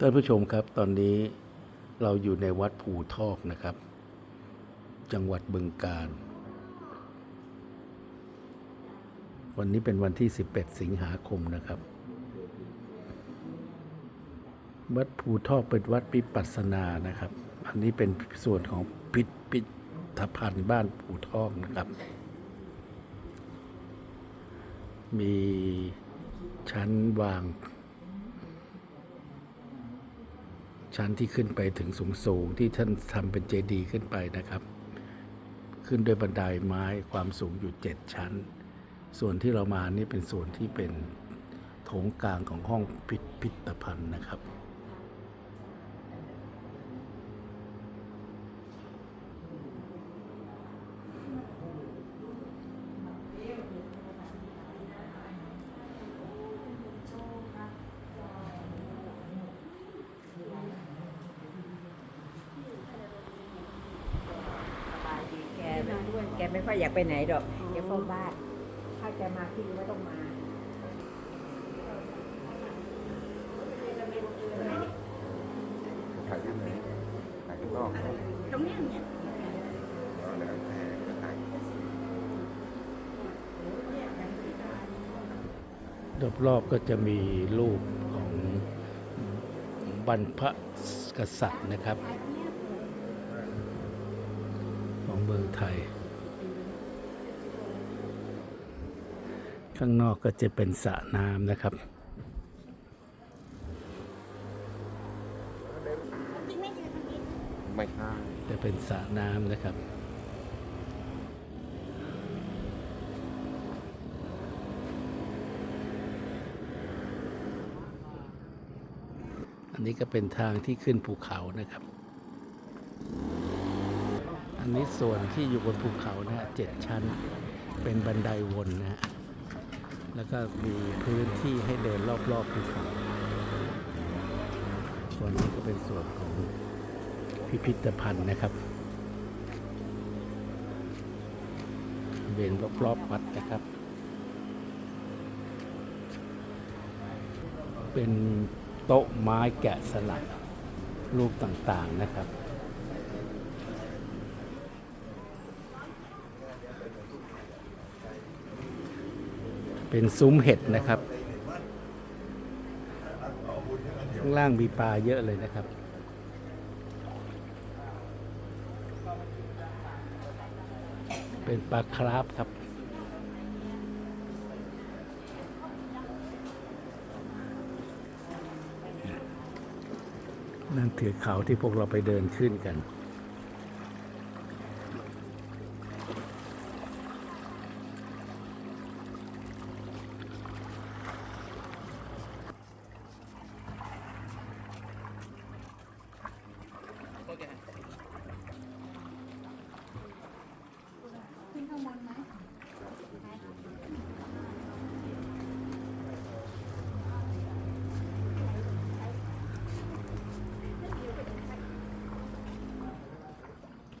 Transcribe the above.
ท่านผู้ชมครับตอนนี้เราอยู่ในวัดภูทอกนะครับ จังหวัดบึงกาฬวันนี้เป็นวันที่ 11 สิงหาคมนะครับ วัดภูทอกเป็นวัดปิปัสนานะครับ อันนี้เป็นส่วนของพิพิธภัณฑ์บ้านภูทอกนะครับ มีชั้นวาง ชั้นที่ขึ้นไปถึงสูงสูงที่ท่านทำเป็นเจดีย์ขึ้นไปนะครับ ขึ้นด้วยบันไดไม้ความสูงอยู่เจ็ดชั้น ส่วนที่เรามานี่เป็นส่วนที่เป็นโถงกลางของห้องพิพิธภัณฑ์นะครับ สบายดีแกแก ไม่ค่อยอยากไปไหนดอกแกเฝ้าบ้าน ถ้าแกมาพี่ไม่ต้องมาถ่ายที่ไหนถ่ายข้างนอกก็ตรงเนี้ยเนี่ยแล้วแต่ถ่ายรอบๆก็จะมีรูปของบรรพกษัตริย์นะครับ ของเมืองไทย ข้างนอกก็จะเป็นสระน้ำนะครับ ไม่ใช่จะเป็นสระน้ำนะครับ อันนี้ก็เป็นทางที่ขึ้นภูเขานะครับ อันนี้ส่วนที่อยู่บนภูเขานะฮะเจ็ดชั้น เป็นบันไดวนนะฮะ แล้วก็มีพื้นที่ให้เดินรอบๆภูเขาส่วนนี้ก็เป็นส่วนของพิพิธภัณฑ์นะครับเวนรอบๆวัดนะครับ เป็นโต๊ะไม้แกะสลักรูปต่างๆนะครับ เป็นซุ้มเห็ดนะครับ ข้างล่างมีปลาเยอะเลยนะครับ เป็นปลาคราฟครับนั่นถือเขาที่พวกเราไปเดินขึ้นกัน como en